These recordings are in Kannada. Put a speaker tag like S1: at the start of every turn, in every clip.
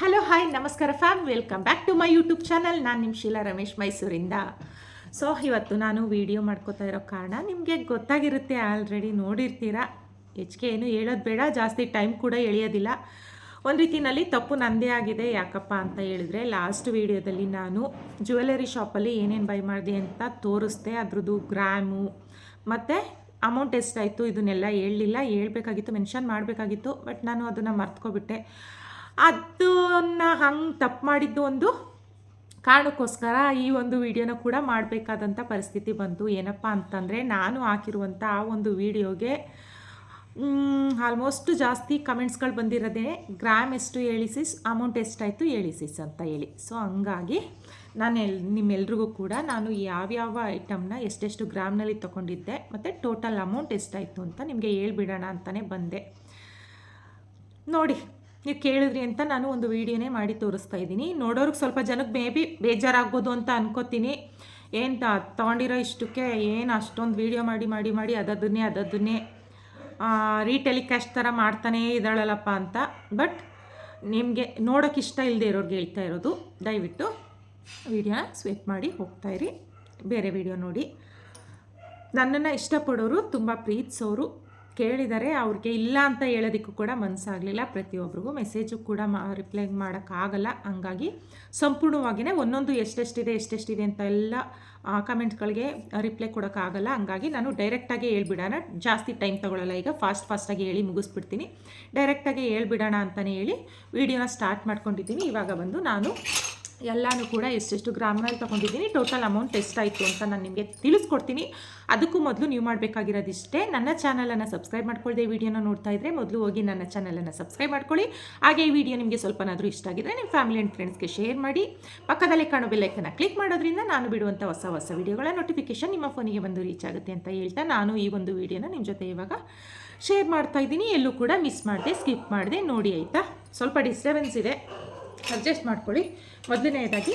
S1: ಹಲೋ ಹಾಯ್ ನಮಸ್ಕಾರ fam welcome back to my YouTube channel ನಾನು ನಿಮ್ಮ ಶೀಲಾ ರಮೇಶ್ ಮೈಸೂರಿಂದ. ಸೊ ಇವತ್ತು ನಾನು ವಿಡಿಯೋ ಮಾಡ್ಕೋತಾ ಇರೋ ಕಾರಣ ನಿಮಗೆ ಗೊತ್ತಾಗಿರುತ್ತೆ ಆಲ್ರೆಡಿ ನೋಡಿರ್ತೀರಾ? ಹೆಚ್ಚಿಗೆ ಏನು ಹೇಳೋದು ಬೇಡ, ಜಾಸ್ತಿ ಟೈಮ್ ಕೂಡ ಎಳೆಯೋದಿಲ್ಲ. ಒಂದು ರೀತಿಯಲ್ಲಿ ತಪ್ಪು ನಂದೇ ಆಗಿದೆ ಯಾಕಪ್ಪ ಅಂತ ಹೇಳಿದ್ರೆ ಲಾಸ್ಟ್ ವೀಡಿಯೋದಲ್ಲಿ ನಾನು ಜ್ಯುವೆಲರಿ ಶಾಪಲ್ಲಿ ಏನೇನು ಬೈ ಮಾಡಿದೆ ಅಂತ ತೋರಿಸ್ದೆ, ಅದ್ರದ್ದು ಗ್ರಾಮು ಮತ್ತು ಅಮೌಂಟ್ ಎಷ್ಟಾಯಿತು, ಇದನ್ನೆಲ್ಲ ಹೇಳಲಿಲ್ಲ. ಹೇಳ್ಬೇಕಾಗಿತ್ತು ಮೆನ್ಷನ್ ಮಾಡಬೇಕಾಗಿತ್ತು ಬಟ್ ನಾನು ಅದನ್ನು ಮರ್ತ್ಕೊಬಿಟ್ಟೆ. ಅದನ್ನು ಹಂಗೆ ತಪ್ಪು ಮಾಡಿದ್ದು ಒಂದು ಕಾರಣಕ್ಕೋಸ್ಕರ ಈ ಒಂದು ವಿಡಿಯೋನ ಕೂಡ ಮಾಡಬೇಕಾದಂಥ ಪರಿಸ್ಥಿತಿ ಬಂತು. ಏನಪ್ಪ ಅಂತಂದರೆ ನಾನು ಹಾಕಿರುವಂಥ ಆ ಒಂದು ವಿಡಿಯೋಗೆ ಆಲ್ಮೋಸ್ಟ್ ಜಾಸ್ತಿ ಕಮೆಂಟ್ಸ್ಗಳು ಬಂದಿರೋದೇ ಗ್ರಾಮ್ ಎಷ್ಟು ಹೇಳಿಸಿಸ್ ಅಮೌಂಟ್ ಎಷ್ಟಾಯಿತು ಹೇಳಿಸಿಸ್ ಅಂತ ಹೇಳಿ. ಸೊ ಹಂಗಾಗಿ ನಾನು ಎಲ್, ನಿಮ್ಮೆಲ್ರಿಗೂ ಕೂಡ ನಾನು ಯಾವ್ಯಾವ ಐಟಮ್ನ ಎಷ್ಟೆಷ್ಟು ಗ್ರಾಮ್ನಲ್ಲಿ ತೊಗೊಂಡಿದ್ದೆ ಮತ್ತು ಟೋಟಲ್ ಅಮೌಂಟ್ ಎಷ್ಟಾಯಿತು ಅಂತ ನಿಮಗೆ ಹೇಳ್ಬಿಡೋಣ ಅಂತಲೇ ಬಂದೆ. ನೋಡಿ ನೀವು ಕೇಳಿದ್ರಿ ಅಂತ ನಾನು ಒಂದು ವೀಡಿಯೋನೇ ಮಾಡಿ ತೋರಿಸ್ತಾ ಇದ್ದೀನಿ. ನೋಡೋರಿಗೆ ಸ್ವಲ್ಪ ಜನಕ್ಕೆ ಮೇ ಬಿ ಬೇಜಾರಾಗ್ಬೋದು ಅಂತ ಅನ್ಕೋತೀನಿ. ಏನು ತೊಗೊಂಡಿರೋ ಇಷ್ಟಕ್ಕೆ ಏನು ಅಷ್ಟೊಂದು ವೀಡಿಯೋ ಮಾಡಿ ಮಾಡಿ ಮಾಡಿ ಅದನ್ನೇ ಅದನ್ನೇ ರೀಟೆಲಿಕಾಸ್ಟ್ ಥರ ಮಾಡ್ತಾನೇ ಇದ್ದಾಳಲ್ಲಪ್ಪ ಅಂತ. ಬಟ್ ನಿಮಗೆ ನೋಡೋಕೆ ಇಷ್ಟ ಇಲ್ಲದೆ ಇರೋರ್ಗೆ ಹೇಳ್ತಾ ಇರೋದು. ದಯವಿಟ್ಟು ವೀಡಿಯೋನ ಸ್ವೀಪ್ ಮಾಡಿ ಹೋಗ್ತಾಯಿರಿ ಬೇರೆ ವೀಡಿಯೋ ನೋಡಿ. ನನ್ನನ್ನು ಇಷ್ಟಪಡೋರು ತುಂಬ ಪ್ರೀತಿಸೋರು. ಕೇಳಿದರೆ ಅವ್ರಿಗೆ ಇಲ್ಲ ಅಂತ ಹೇಳೋದಕ್ಕೂ ಕೂಡ ಮನಸ್ಸಾಗಲಿಲ್ಲ. ಪ್ರತಿಯೊಬ್ಬರಿಗೂ ಮೆಸೇಜು ಕೂಡ ಮಾ ರಿಪ್ಲೈ ಮಾಡೋಕ್ಕಾಗಲ್ಲ. ಹಂಗಾಗಿ ಸಂಪೂರ್ಣವಾಗಿಯೇ ಒಂದೊಂದು ಎಷ್ಟೆಷ್ಟಿದೆ ಎಷ್ಟೆಷ್ಟಿದೆ ಅಂತ ಎಲ್ಲ ಕಮೆಂಟ್ಗಳಿಗೆ ರಿಪ್ಲೈ ಕೊಡೋಕ್ಕಾಗಲ್ಲ. ಹಂಗಾಗಿ ನಾನು ಡೈರೆಕ್ಟಾಗಿ ಹೇಳ್ಬಿಡೋಣ. ಜಾಸ್ತಿ ಟೈಮ್ ತೊಗೊಳ್ಳಲ್ಲ ಈಗ. ಫಾಸ್ಟ್ ಫಾಸ್ಟಾಗಿ ಹೇಳಿ ಮುಗಿಸ್ಬಿಡ್ತೀನಿ. ಡೈರೆಕ್ಟಾಗಿ ಹೇಳ್ಬಿಡೋಣ ಅಂತಲೇ ಹೇಳಿ ವಿಡಿಯೋನ ಸ್ಟಾರ್ಟ್ ಮಾಡ್ಕೊಂಡಿದ್ದೀನಿ. ಇವಾಗ ಬಂದು ನಾನು ಎಲ್ಲನೂ ಕೂಡ ಎಷ್ಟೆಷ್ಟು ಗ್ರಾಮ್ನಲ್ಲಿ ತೊಗೊಂಡಿದ್ದೀನಿ. ಟೋಟಲ್ ಅಮೌಂಟ್ ಎಷ್ಟಾಯಿತು ಅಂತ ನಾನು ನಿಮಗೆ ತಿಳಿಸ್ಕೊಡ್ತೀನಿ. ಅದಕ್ಕೂ ಮೊದಲು ನೀವು ಮಾಡಬೇಕಾಗಿರೋದಿಷ್ಟೇ. ನನ್ನ ಚಾನಲನ್ನು ಸಬ್ಸ್ಕ್ರೈಬ್ ಮಾಡ್ಕೊಳ್ಳದೆ ಈ ವಿಡಿಯೋನ ನೋಡ್ತಾ ಇದ್ದರೆ ಮೊದಲು ಹೋಗಿ ನನ್ನ ಚಾನಲನ್ನು ಸಬ್ಸ್ಕ್ರೈಬ್ ಮಾಡ್ಕೊಳ್ಳಿ. ಹಾಗೆ ಈ ವಿಡಿಯೋ ನಿಮಗೆ ಸ್ವಲ್ಪನಾದರೂ ಇಷ್ಟ ಆಗಿದ್ರೆ ನಿಮ್ಮ ಫ್ಯಾಮಿಲಿ ಆ್ಯಂಡ್ ಫ್ರೆಂಡ್ಸ್ಗೆ ಶೇರ್ ಮಾಡಿ. ಪಕ್ಕದಲ್ಲೇ ಕಾಣೋ ಬೆಲ್ಲೈಕನ್ನು ಕ್ಲಿಕ್ ಮಾಡೋದ್ರಿಂದ ನಾನು ಬಿಡುವಂಥ ಹೊಸ ಹೊಸ ವಿಡಿಯೋಗಳ ನೋಟಿಫಿಕೇಶನ್ ನಿಮ್ಮ ಫೋನಿಗೆ ಬಂದು ರೀಚ್ ಆಗುತ್ತೆ ಅಂತ ಹೇಳ್ತಾ ನಾನು ಈ ಒಂದು ವಿಡಿಯೋನ ನಿಮ್ಮ ಜೊತೆ ಇವಾಗ ಶೇರ್ ಮಾಡ್ತಾ ಇದ್ದೀನಿ. ಎಲ್ಲೂ ಕೂಡ ಮಿಸ್ ಮಾಡಿದೆ ಸ್ಕಿಪ್ ಮಾಡಿದೆ, ನೋಡಿ ಆಯಿತಾ? ಸ್ವಲ್ಪ ಡಿಸ್ಟರ್ಬೆನ್ಸ್ ಇದೆ. ಅಡ್ಜಸ್ಟ್ ಮಾಡ್ಕೊಳ್ಳಿ. ಮೊದಲನೇದಾಗಿ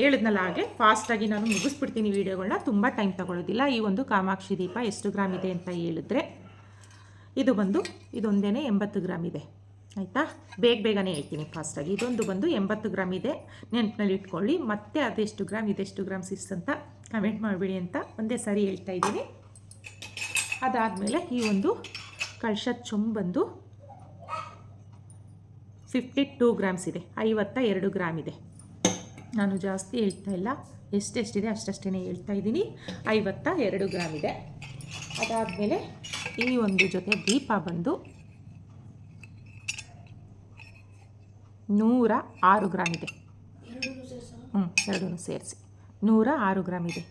S1: ಹೇಳಿದ್ನಲ್ಲ ಹಾಗೆ ಫಾಸ್ಟಾಗಿ ನಾನು ಮುಗಿಸ್ಬಿಡ್ತೀನಿ ವೀಡಿಯೋಗಳನ್ನ ತುಂಬ ಟೈಮ್ ತಗೊಳ್ಳೋದಿಲ್ಲ. ಈ ಒಂದು ಕಾಮಾಕ್ಷಿ ದೀಪ ಎಷ್ಟು ಗ್ರಾಮ್ ಇದೆ ಅಂತ ಹೇಳಿದ್ರೆ, ಇದು ಬಂದು ಇದೊಂದೇ ಎಂಬತ್ತು ಗ್ರಾಮ್ ಇದೆ. ಆಯಿತಾ? ಬೇಗ ಬೇಗನೆ ಹೇಳ್ತೀನಿ ಫಾಸ್ಟಾಗಿ ಇದೊಂದು ಬಂದು ಎಂಬತ್ತು ಗ್ರಾಮ್ ಇದೆ. ನೆನಪಿನಲ್ಲಿ ಇಟ್ಕೊಳ್ಳಿ. ಮತ್ತೆ ಅದೆಷ್ಟು ಗ್ರಾಮ್ ಇದೆಷ್ಟು ಗ್ರಾಮ್ ಸಿಕ್ಸ್ ಅಂತ ಕಮೆಂಟ್ ಮಾಡಿಬಿಡಿ ಅಂತ ಒಂದೇ ಸಾರಿ ಹೇಳ್ತಾ ಇದ್ದೀನಿ. ಅದಾದಮೇಲೆ ಈ ಒಂದು ಕಳ್ಶದ ಚೊಂಬು ಬಂದು ಫಿಫ್ಟಿ ಟೂ ಗ್ರಾಮ್ಸ್ ಇದೆ ಐವತ್ತ ಎರಡು ಗ್ರಾಮ್ ಇದೆ. ನಾನು ಜಾಸ್ತಿ ಹೇಳ್ತಾ ಇಲ್ಲ ಎಷ್ಟೆಷ್ಟಿದೆ ಅಷ್ಟಷ್ಟೇ ಹೇಳ್ತಾ ಇದ್ದೀನಿ ಐವತ್ತ ಎರಡು ಗ್ರಾಮ್ ಇದೆ. ಅದಾದಮೇಲೆ ಈ ಒಂದು ಜೊತೆ ದೀಪ ಬಂದು ನೂರ ಆರು ಗ್ರಾಮ್ ಇದೆ. ಹ್ಞೂ ಎರಡೂ ಸೇರಿಸಿ. ನೂರ ಆರು ಗ್ರಾಮ್ ಇದೆ.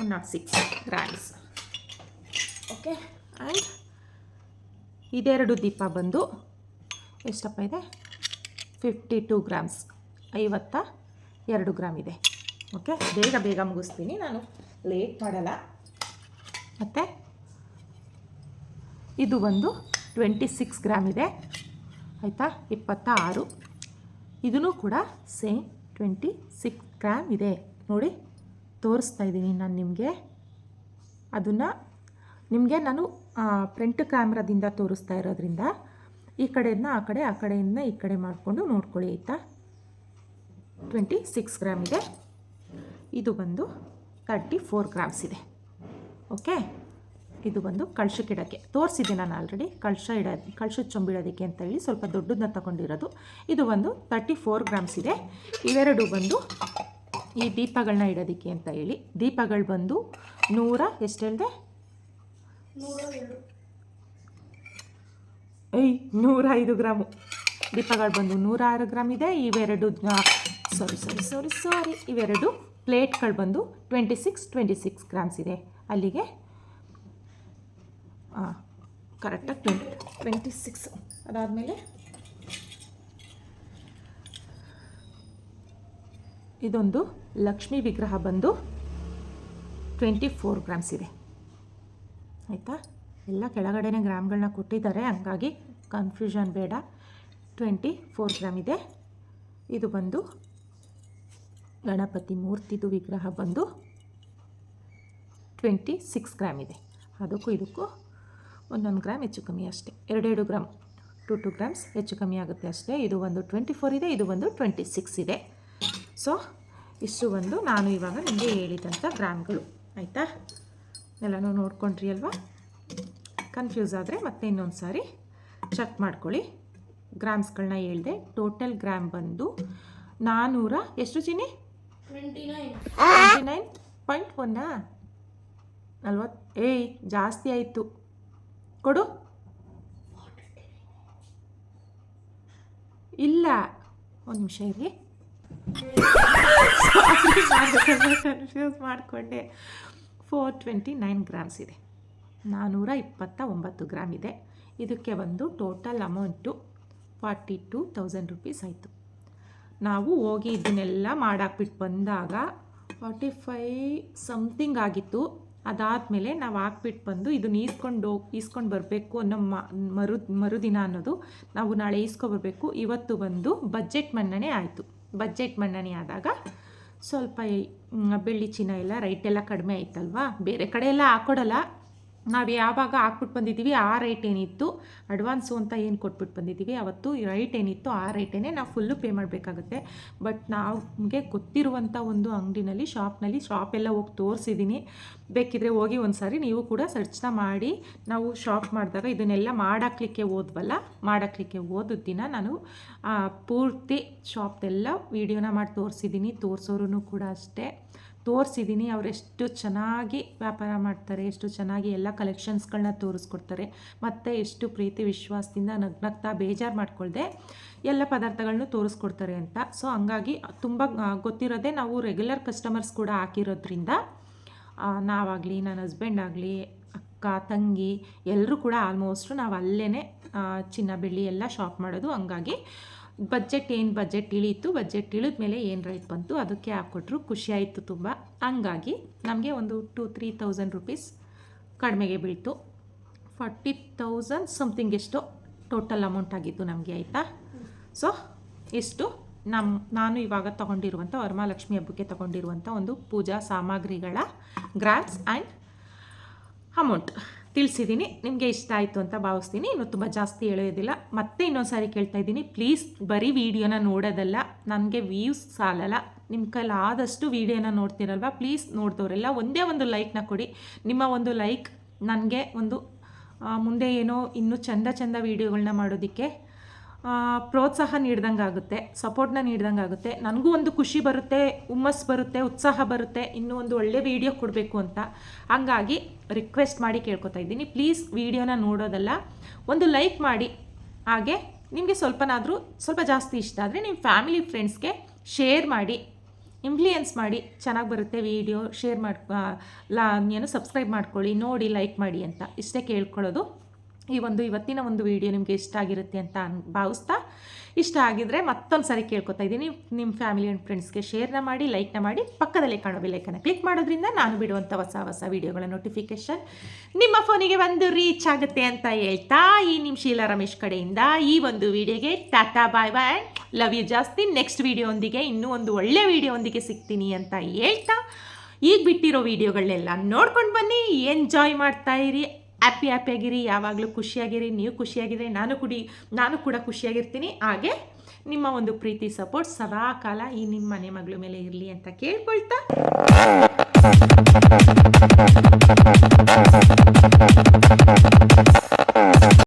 S1: One nought six grams okay and ಇದೆರಡು ದೀಪ ಬಂದು ಎಷ್ಟಪ್ಪ ಇದೆ? ಫಿಫ್ಟಿ ಟೂ ಗ್ರಾಮ್ಸ್ ಐವತ್ತ ಎರಡು ಗ್ರಾಮ್ ಇದೆ. ಓಕೆ ಬೇಗ ಬೇಗ ಮುಗಿಸ್ತೀನಿ ನಾನು. ಲೇಟ್ ಮಾಡಲ್ಲ. ಮತ್ತು? ಇದು ಒಂದು ಟ್ವೆಂಟಿ ಸಿಕ್ಸ್ ಗ್ರಾಮ್ ಇದೆ. ಆಯಿತಾ? ಇಪ್ಪತ್ತ ಆರು ಇದೂ ಕೂಡ ಸೇಮ್ ಟ್ವೆಂಟಿ ಸಿಕ್ಸ್ ಗ್ರಾಮ್ ಇದೆ. ನೋಡಿ, ತೋರಿಸ್ತಾ ಇದ್ದೀನಿ ನಾನು ನಿಮಗೆ. ಅದನ್ನು ನಿಮಗೆ ನಾನು ಫ್ರಂಟ್ ಕ್ಯಾಮ್ರಾದಿಂದ ತೋರಿಸ್ತಾ ಇರೋದ್ರಿಂದ ಈ ಕಡೆಯಿಂದ ಆ ಕಡೆ, ಆ ಕಡೆಯಿಂದ ಈ ಕಡೆ ಮಾಡಿಕೊಂಡು ನೋಡ್ಕೊಳ್ಳಿ, ಆಯಿತಾ? ಟ್ವೆಂಟಿ ಸಿಕ್ಸ್ ಗ್ರಾಮ್ ಇದೆ. ಇದು ಬಂದು ತರ್ಟಿ ಫೋರ್ ಗ್ರಾಮ್ಸ್ ಇದೆ. ಓಕೆ? ಇದು ಬಂದು ಕಳ್ಶಕ್ಕಿಡೋಕ್ಕೆ ತೋರಿಸಿದ್ದೆ ನಾನು ಆಲ್ರೆಡಿ ಕಳ್ಸ ಇಡ ಕಳ್ಸ ಚೊಂಬಿಡೋದಕ್ಕೆ ಅಂತ ಹೇಳಿ ಸ್ವಲ್ಪ ದೊಡ್ಡದನ್ನ ತಗೊಂಡಿರೋದು. ಇದು ಬಂದು ತರ್ಟಿ ಫೋರ್ ಗ್ರಾಮ್ಸ್ ಇದೆ. ಇವೆರಡು ಬಂದು ಈ ದೀಪಗಳನ್ನ ಇಡೋದಕ್ಕೆ ಅಂತ ಹೇಳಿ. ದೀಪಗಳು ಬಂದು ನೂರ ಎಷ್ಟು ಹೇಳಿದೆ ಏಯ್ ನೂರ ಐದು ಗ್ರಾಮು. ದೀಪಗಳು ಬಂದು ನೂರಾರು ಗ್ರಾಮ್ ಇದೆ. ಇವೆರಡು ಸಾರಿ ಸಾರಿ ಸಾರಿ ಸಾರಿ ಇವೆರಡು ಪ್ಲೇಟ್ಗಳು ಬಂದು twenty six twenty six grams ಇದೆ. ಅಲ್ಲಿಗೆ ಹಾಂ ಕರೆಕ್ಟಾಗಿ ಟ್ವೆಂಟಿ ಟ್ವೆಂಟಿ ಸಿಕ್ಸ್ ಅದಾದಮೇಲೆ ಇದೊಂದು ಲಕ್ಷ್ಮೀ ವಿಗ್ರಹ ಬಂದು ಟ್ವೆಂಟಿ ಫೋರ್ ಗ್ರಾಮ್ಸ್ ಇದೆ. ಆಯಿತಾ? ಎಲ್ಲ ಕೆಳಗಡೆನೇ ಗ್ರಾಮ್ಗಳನ್ನ ಕೊಟ್ಟಿದ್ದಾರೆ. ಹಂಗಾಗಿ ಕನ್ಫ್ಯೂಷನ್ ಬೇಡ. ಟ್ವೆಂಟಿ ಫೋರ್ ಗ್ರಾಮ್ ಇದೆ. ಇದು ಬಂದು ಗಣಪತಿ ಮೂರ್ತಿದು ವಿಗ್ರಹ ಬಂದು ಟ್ವೆಂಟಿ ಸಿಕ್ಸ್ ಗ್ರಾಮ್ ಇದೆ. ಅದಕ್ಕೂ ಇದಕ್ಕೂ ಒಂದೊಂದು ಗ್ರಾಮ್ ಹೆಚ್ಚು ಕಮ್ಮಿ ಅಷ್ಟೇ. ಎರಡೆರಡು ಗ್ರಾಮ್ ಟು ಟು ಗ್ರಾಮ್ಸ್ ಹೆಚ್ಚು ಕಮ್ಮಿ ಆಗುತ್ತೆ ಅಷ್ಟೇ. ಇದು ಒಂದು ಟ್ವೆಂಟಿ ಫೋರ್ ಇದೆ, ಇದು ಒಂದು ಟ್ವೆಂಟಿ ಸಿಕ್ಸ್ ಇದೆ. ಸೊ ಇಷ್ಟು ಒಂದು ನಾನು ಇವಾಗ ನಿಮಗೆ ಹೇಳಿದಂಥ ಗ್ರಾಮ್ಗಳು. ಆಯಿತಾ? ಎಲ್ಲನೂ ನೋಡ್ಕೊಂಡ್ರಿ ಅಲ್ವಾ? ಕನ್ಫ್ಯೂಸ್ ಆದರೆ ಮತ್ತೆ ಇನ್ನೊಂದು ಸಾರಿ ಚೆಕ್ ಮಾಡ್ಕೊಳ್ಳಿ ಗ್ರಾಮ್ಸ್ಗಳನ್ನ ಹೇಳಿದೆ ಟೋಟಲ್ ಗ್ರಾಮ್ ಬಂದು ನಾನ್ನೂರ ಎಷ್ಟು ಚೀನಿ? ಟ್ವೆಂಟಿ ನೈನ್ ಪಾಯಿಂಟ್ ಒನ್ನಾ ನಲ್ವತ್ತು ಏಯ್ ಜಾಸ್ತಿ ಆಯಿತು. ಕೊಡು. ಇಲ್ಲ. ಒಂದು ನಿಮಿಷ ಇರಿ ಕನ್ಫ್ಯೂಸ್ ಮಾಡಿಕೊಂಡೆ. ಫೋರ್ ಟ್ವೆಂಟಿ ನೈನ್ ಗ್ರಾಮ್ಸ್ ಇದೆ. ನಾನ್ನೂರ ಇಪ್ಪತ್ತ ಒಂಬತ್ತು ಗ್ರಾಮ್ ಇದೆ. ಇದಕ್ಕೆ ಒಂದು total amount forty two thousand rupees ಆಯಿತು. ನಾವು ಹೋಗಿ ಇದನ್ನೆಲ್ಲ ಮಾಡಾಕ್ಬಿಟ್ಟು ಬಂದಾಗ ಫಾರ್ಟಿ ಫೈ ಸಮಥಿಂಗ್ ಆಗಿತ್ತು. ಅದಾದಮೇಲೆ ನಾವು ಹಾಕ್ಬಿಟ್ಟು ಬಂದು ಇದನ್ನ ಈಸ್ಕೊಂಡು ಈಸ್ಕೊಂಡು ಬರಬೇಕು ಅನ್ನೋ ಮರು, ಮರುದಿನ ಅನ್ನೋದು ನಾವು ನಾಳೆ ಈಸ್ಕೊಬರ್ಬೇಕು. ಇವತ್ತು ಬಂದು ಬಜೆಟ್ ಮನ್ನಣೆ ಆಯಿತು. ಬಜೆಟ್ ಮನ್ನಣೆ ಆದಾಗ ಸ್ವಲ್ಪ ಬೆಳ್ಳಿ ಚಿನ್ನ ಎಲ್ಲ ರೈಟ್ ಎಲ್ಲ ಕಡಿಮೆ ಆಯ್ತಲ್ವಾ? ಬೇರೆ ಕಡೆ ಎಲ್ಲ ಹಾಕೊಡಲ್ಲ. ನಾವು ಯಾವಾಗ ಹಾಕ್ಬಿಟ್ಟು ಬಂದಿದ್ದೀವಿ, ಆ ರೇಟ್ ಏನಿತ್ತು? ಅಡ್ವಾನ್ಸು ಅಂತ ಏನು ಕೊಟ್ಬಿಟ್ಟು ಬಂದಿದ್ದೀವಿ? ಅವತ್ತು ರೈಟ್ ಏನಿತ್ತು ಆ ರೈಟೇನೆ ನಾವು ಫುಲ್ಲು ಪೇ ಮಾಡಬೇಕಾಗುತ್ತೆ. ಬಟ್ ನಮಗೆ ಗೊತ್ತಿರುವಂಥ ಒಂದು ಅಂಗಡಿನಲ್ಲಿ ಶಾಪ್ನಲ್ಲಿ ಶಾಪ್ ಎಲ್ಲ ಹೋಗಿ ತೋರಿಸಿದ್ದೀನಿ ಬೇಕಿದ್ರೆ ಹೋಗಿ ಒಂದು ಸಾರಿ ನೀವು ಕೂಡ ಸರ್ಚ್ನ ಮಾಡಿ, ನಾವು ಶಾಪ್ ಮಾಡಿದಾಗ ಇದನ್ನೆಲ್ಲ ಮಾಡಾಕ್ಲಿಕ್ಕೆ ಓದ್ವಲ್ಲ ಮಾಡಾಕ್ಲಿಕ್ಕೆ ಓದೋ ದಿನ ನಾನು ಪೂರ್ತಿ ಶಾಪ್ದೆಲ್ಲ ವೀಡಿಯೋನ ಮಾಡಿ ತೋರಿಸಿದ್ದೀನಿ ತೋರಿಸೋರು ಕೂಡ ಅಷ್ಟೇ. ತೋರಿಸಿದ್ದೀನಿ ಅವರೆಷ್ಟು ಚೆನ್ನಾಗಿ ವ್ಯಾಪಾರ ಮಾಡ್ತಾರೆ, ಎಷ್ಟು ಚೆನ್ನಾಗಿ ಎಲ್ಲ ಕಲೆಕ್ಷನ್ಸ್ಗಳನ್ನ ತೋರಿಸ್ಕೊಡ್ತಾರೆ, ಮತ್ತು ಎಷ್ಟು ಪ್ರೀತಿ, ವಿಶ್ವಾಸದಿಂದ ನಗ್ನಗ್ತಾ ಬೇಜಾರು ಮಾಡ್ಕೊಳ್ದೆ ಎಲ್ಲ ಪದಾರ್ಥಗಳನ್ನೂ ತೋರಿಸ್ಕೊಡ್ತಾರೆ ಅಂತ. ಸೊ ಹಂಗಾಗಿ ತುಂಬ ಗೊತ್ತಿರೋದೇ ನಾವು ರೆಗ್ಯುಲರ್ ಕಸ್ಟಮರ್ಸ್ ಕೂಡ ಹಾಕಿರೋದ್ರಿಂದ ನಾವಾಗಲಿ ನನ್ನ ಹಸ್ಬೆಂಡ್ ಆಗಲಿ, ಅಕ್ಕ, ತಂಗಿ ಎಲ್ಲರೂ ಕೂಡ ಆಲ್ಮೋಸ್ಟು ನಾವು ಅಲ್ಲೇ ಚಿನ್ನ, ಬೆಳ್ಳಿ ಎಲ್ಲ ಶಾಪ್ ಮಾಡೋದು. ಹಂಗಾಗಿ ಬಜೆಟ್ ಏನು ಬಜೆಟ್ ಇಳೀತು ಬಜೆಟ್ ಇಳಿದ ಮೇಲೆ ಏನು ರೈಟ್ ಬಂತು, ಅದಕ್ಕೆ ಹಾಕ್ಕೊಟ್ರು ಖುಷಿಯಾಯಿತು ತುಂಬ. ಹಂಗಾಗಿ ನಮಗೆ ಒಂದು ಟೂ ತ್ರೀ ತೌಸಂಡ್ ರುಪೀಸ್ ಕಡಿಮೆಗೆ ಬೀಳ್ತು. ಫಾರ್ಟಿ ತೌಸಂಡ್ ಸಮಥಿಂಗ್ ಎಷ್ಟು ಟೋಟಲ್ ಅಮೌಂಟ್ ಆಗಿತ್ತು ನಮಗೆ, ಆಯಿತಾ? ಸೊ ಇಷ್ಟು ನಮ್ಮ ನಾನು ಇವಾಗ ತೊಗೊಂಡಿರುವಂಥ ವರಮಹಾಲಕ್ಷ್ಮಿ ಹಬ್ಬಕ್ಕೆ ತೊಗೊಂಡಿರುವಂಥ ಒಂದು ಪೂಜಾ ಸಾಮಗ್ರಿಗಳ ಗ್ರಾಮ್ಸ್ ಆ್ಯಂಡ್ ಅಮೌಂಟ್ ತಿಳಿಸಿದ್ದೀನಿ, ನಿಮಗೆ ಇಷ್ಟ ಆಯಿತು ಅಂತ ಭಾವಿಸ್ತೀನಿ. ಇನ್ನು ತುಂಬ ಜಾಸ್ತಿ ಹೇಳೋದಿಲ್ಲ ಮತ್ತೆ ಇನ್ನೊಂದು ಸಾರಿ ಕೇಳ್ತಾ ಇದ್ದೀನಿ ಪ್ಲೀಸ್ ಬರೀ ವೀಡಿಯೋನ ನೋಡೋದಲ್ಲ ನನಗೆ ವ್ಯೂಸ್ ಸಾಲಲ್ಲ. ನಿಮ್ಮ ಕೈಲಿ ಆದಷ್ಟು ವೀಡಿಯೋನ ನೋಡ್ತೀರಲ್ವ? ಪ್ಲೀಸ್ ನೋಡಿದವರೆಲ್ಲ ಒಂದೇ ಒಂದು ಲೈಕ್ನ ಕೊಡಿ. ನಿಮ್ಮ ಒಂದು ಲೈಕ್ ನನಗೆ ಒಂದು ಮುಂದೆ ಏನೋ ಇನ್ನೂ ಚಂದ ಚಂದ ವೀಡಿಯೋಗಳನ್ನ ಮಾಡೋದಕ್ಕೆ ಪ್ರೋತ್ಸಾಹ ನೀಡ್ದಂಗೆ ಆಗುತ್ತೆ ಸಪೋರ್ಟ್ನ ನೀಡ್ದಂಗೆ ಆಗುತ್ತೆ ನನಗೂ ಒಂದು ಖುಷಿ ಬರುತ್ತೆ, ಹುಮ್ಮಸ್ ಬರುತ್ತೆ, ಉತ್ಸಾಹ ಬರುತ್ತೆ, ಇನ್ನೂ ಒಂದು ಒಳ್ಳೆ ವೀಡಿಯೋ ಕೊಡಬೇಕು ಅಂತ. ಹಂಗಾಗಿ ರಿಕ್ವೆಸ್ಟ್ ಮಾಡಿ ಕೇಳ್ಕೊತಾ ಇದ್ದೀನಿ. ಪ್ಲೀಸ್ ವೀಡಿಯೋನ ನೋಡೋದಲ್ಲ, ಒಂದು ಲೈಕ್ ಮಾಡಿ. ಹಾಗೆ ನಿಮಗೆ ಸ್ವಲ್ಪನಾದರೂ, ಸ್ವಲ್ಪ ಜಾಸ್ತಿ ಇಷ್ಟ ಆದರೆ ನಿಮ್ಮ ಫ್ಯಾಮಿಲಿ ಫ್ರೆಂಡ್ಸ್ಗೆ ಶೇರ್ ಮಾಡಿ ಇನ್ಫ್ಲೂಯೆನ್ಸ್ ಮಾಡಿ. ಚೆನ್ನಾಗಿ ಬರುತ್ತೆ ವೀಡಿಯೋ ಶೇರ್ ಮಾಡ್ಕೊ ಲಾ ಏನು ಸಬ್ಸ್ಕ್ರೈಬ್ ಮಾಡ್ಕೊಳ್ಳಿ, ನೋಡಿ ಲೈಕ್ ಮಾಡಿ ಅಂತ. ಇಷ್ಟೇ ಕೇಳ್ಕೊಳ್ಳೋದು. ಈ ಒಂದು ಇವತ್ತಿನ ಒಂದು ವಿಡಿಯೋ ನಿಮಗೆ ಇಷ್ಟ ಆಗಿರುತ್ತೆ ಅಂತ ಭಾವಿಸ್ತಾ ಇಷ್ಟ ಆಗಿದ್ರೆ ಮತ್ತೊಂದು ಸಾರಿ ಕೇಳ್ಕೊತಾ ಇದ್ದೀನಿ. ನಿಮ್ಮ ಫ್ಯಾಮಿಲಿ ಆ್ಯಂಡ್ ಫ್ರೆಂಡ್ಸ್ಗೆ ಶೇರ್ನ ಮಾಡಿ ಲೈಕ್ನ ಮಾಡಿ. ಪಕ್ಕದಲ್ಲೇ ಕಾಣೋ ಬೆಲ್ಲೈಕನ್ನ ಕ್ಲಿಕ್ ಮಾಡೋದ್ರಿಂದ ನಾನು ಬಿಡುವಂಥ ಹೊಸ ಹೊಸ ವೀಡಿಯೋಗಳ ನೋಟಿಫಿಕೇಷನ್ ನಿಮ್ಮ ಫೋನಿಗೆ ಒಂದು ರೀಚ್ ಆಗುತ್ತೆ ಅಂತ ಹೇಳ್ತಾ ಈ ನಿಮ್ಮ ಶೀಲಾ ರಮೇಶ್ ಕಡೆಯಿಂದ ಈ ಒಂದು ವಿಡಿಯೋಗೆ tata, bye bye love you ಜಾಸ್ತಿ. ನೆಕ್ಸ್ಟ್ ವಿಡಿಯೋಂದಿಗೆ ಇನ್ನೂ ಒಂದು ಒಳ್ಳೆ ವಿಡಿಯೋಂದಿಗೆ ಸಿಗ್ತೀನಿ ಅಂತ ಹೇಳ್ತಾ. ಈಗ ಬಿಟ್ಟಿರೋ ವೀಡಿಯೋಗಳನ್ನೆಲ್ಲ ನೋಡ್ಕೊಂಡು ಬನ್ನಿ. ಎಂಜಾಯ್ ಮಾಡ್ತಾ ಇರಿ. ಹ್ಯಾಪಿ ಹ್ಯಾಪಿಯಾಗಿರಿ ಯಾವಾಗಲೂ ಖುಷಿಯಾಗಿರಿ, ನೀವು ಖುಷಿಯಾಗಿರಿ ನಾನು ಕುಡಿ, ನಾನು ಕೂಡ ಖುಷಿಯಾಗಿರ್ತೀನಿ. ಹಾಗೆ ನಿಮ್ಮ ಒಂದು ಪ್ರೀತಿ ಸಪೋರ್ಟ್ ಸದಾ ಕಾಲ ಈ ನಿಮ್ಮ ಮನೆ ಮಗಳ ಮೇಲೆ ಇರಲಿ ಅಂತ ಕೇಳ್ಕೊಳ್ತಾ.